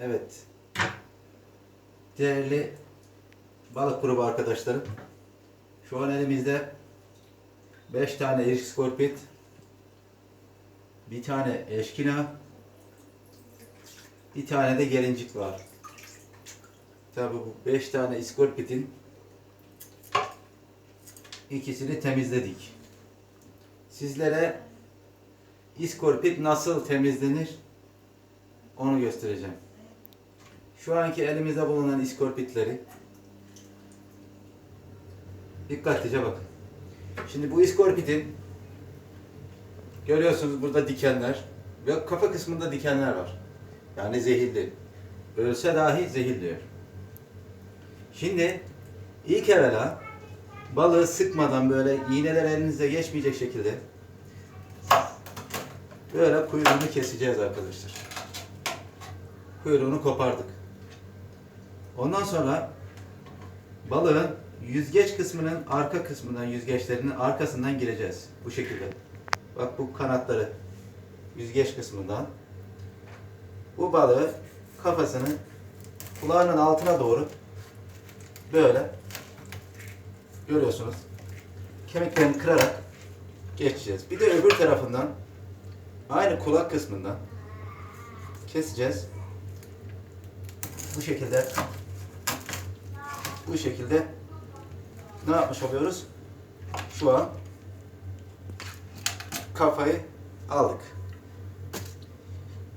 Evet. Değerli balık grubu arkadaşlarım. Şu an elimizde 5 tane erik skorpit, bir tane eşkina, bir tane de gelincik var. Tabi bu 5 tane iskorpitin ikisini temizledik. Sizlere iskorpit nasıl temizlenir onu göstereceğim. Şu anki elimizde bulunan iskorpitleri dikkatlice bakın. Şimdi bu iskorpitin görüyorsunuz burada dikenler ve kafa kısmında dikenler var. Yani zehirli. Ölse dahi zehirliyor. Şimdi ilk evvela balığı sıkmadan böyle iğneler elinize geçmeyecek şekilde böyle kuyruğunu keseceğiz arkadaşlar. Kuyruğunu kopardık. Ondan sonra balığın yüzgeç kısmının arka kısmından yüzgeçlerinin arkasından gireceğiz. Bu şekilde. Bak bu kanatları yüzgeç kısmından. Bu balığı kafasını kulağının altına doğru böyle görüyorsunuz. Kemiklerini kırarak geçeceğiz. Bir de öbür tarafından aynı kulak kısmından keseceğiz. Bu şekilde bu şekilde ne yapmış oluyoruz? Şu an kafayı aldık.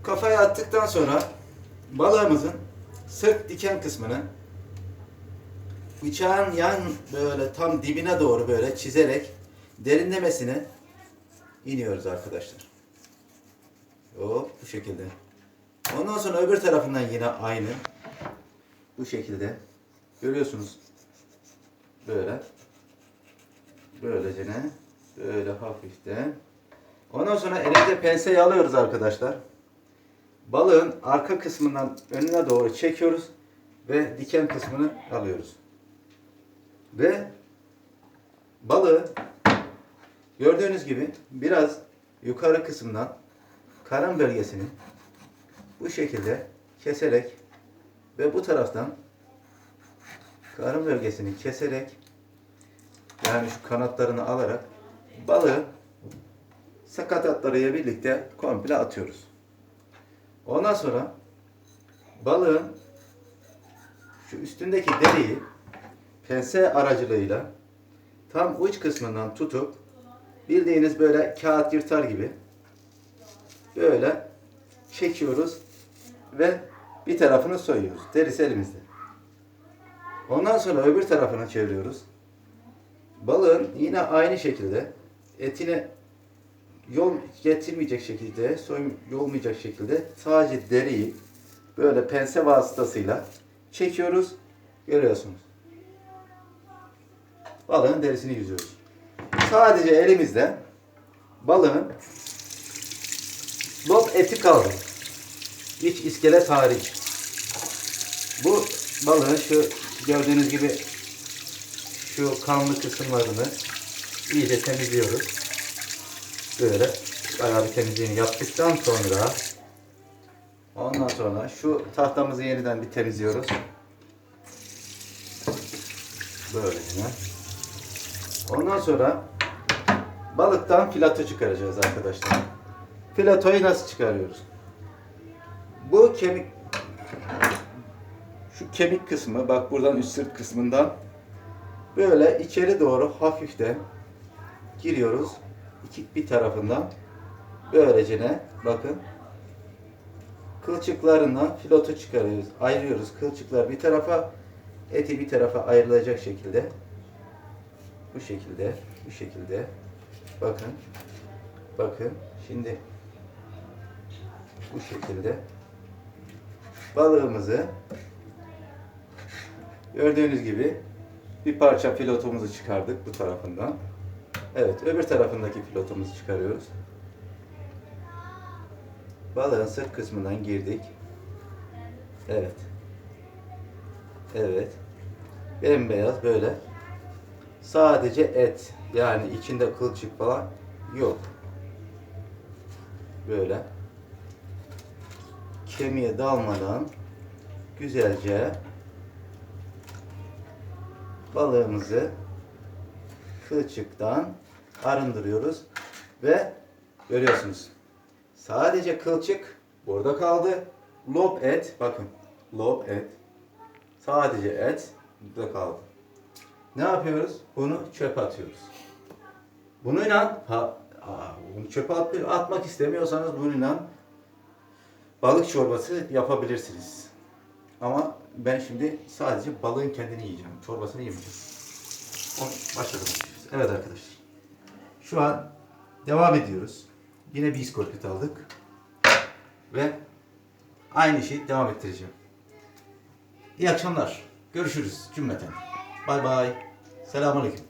Kafayı attıktan sonra balığımızın sırt diken kısmını bıçağın yan böyle tam dibine doğru böyle çizerek derinlemesine iniyoruz arkadaşlar. Hop bu şekilde. Ondan sonra öbür tarafından yine aynı. Bu şekilde. Görüyorsunuz. Böyle. Böylece ne? Böyle hafiften. Ondan sonra elimizde penseyi alıyoruz arkadaşlar. Balığın arka kısmından önüne doğru çekiyoruz. Ve diken kısmını alıyoruz. Ve balığı gördüğünüz gibi biraz yukarı kısımdan karın bölgesini bu şekilde keserek ve bu taraftan karın bölgesini keserek yani şu kanatlarını alarak balığı sakatatlarıyla birlikte komple atıyoruz. Ondan sonra balığın şu üstündeki deriyi pense aracılığıyla tam uç kısmından tutup bildiğiniz böyle kağıt yırtar gibi böyle çekiyoruz ve bir tarafını soyuyoruz. Derisi elimizde. Ondan sonra öbür tarafını çeviriyoruz. Balığın yine aynı şekilde etine yol getirmeyecek şekilde, soy yolmayacak şekilde sadece deriyi böyle pense vasıtasıyla çekiyoruz. Görüyorsunuz. Balığın derisini yüzüyoruz. Sadece elimizde balığın lob eti kaldı. İç iskelet hariç. Bu balığın şu gördüğünüz gibi şu kanlı kısımlarını iyice temizliyoruz. Böyle bayağı bir temizliğini yaptıktan sonra ondan sonra şu tahtamızı yeniden bir temizliyoruz. Böylece. Ondan sonra balıktan filato çıkaracağız arkadaşlar. Filatoyu nasıl çıkarıyoruz? Bu kemik şu kemik kısmı bak buradan üst sırt kısmından böyle içeri doğru hafiften giriyoruz. İki bir tarafından böylecene bakın kılçıklarından filotu çıkarıyoruz. Ayırıyoruz. Kılçıklar bir tarafa eti bir tarafa ayrılacak şekilde bu şekilde bu şekilde bakın bakın şimdi bu şekilde balığımızı gördüğünüz gibi bir parça pilotumuzu çıkardık bu tarafından. Evet, öbür tarafındaki pilotumuzu çıkarıyoruz. Balığın sırt kısmından girdik. Evet. Evet. Bembeyaz böyle. Sadece et. Yani içinde kılçık falan yok. Böyle. Kemiğe dalmadan güzelce balığımızı kılçıktan arındırıyoruz ve görüyorsunuz sadece kılçık burada kaldı. Lob et bakın lob et sadece et burada kaldı. Ne yapıyoruz? Bunu çöpe atıyoruz. Ha, aa, bunu çöpe at, atmak istemiyorsanız bununla balık çorbası yapabilirsiniz. Ama ben şimdi sadece balığın kendini yiyeceğim. Çorbasını yemeyeceğim. Başladım. Evet arkadaşlar. Şu an devam ediyoruz. Yine bir iskorpit aldık. Ve aynı işi devam ettireceğim. İyi akşamlar. Görüşürüz cümleten. Bay bay. Selamünaleyküm.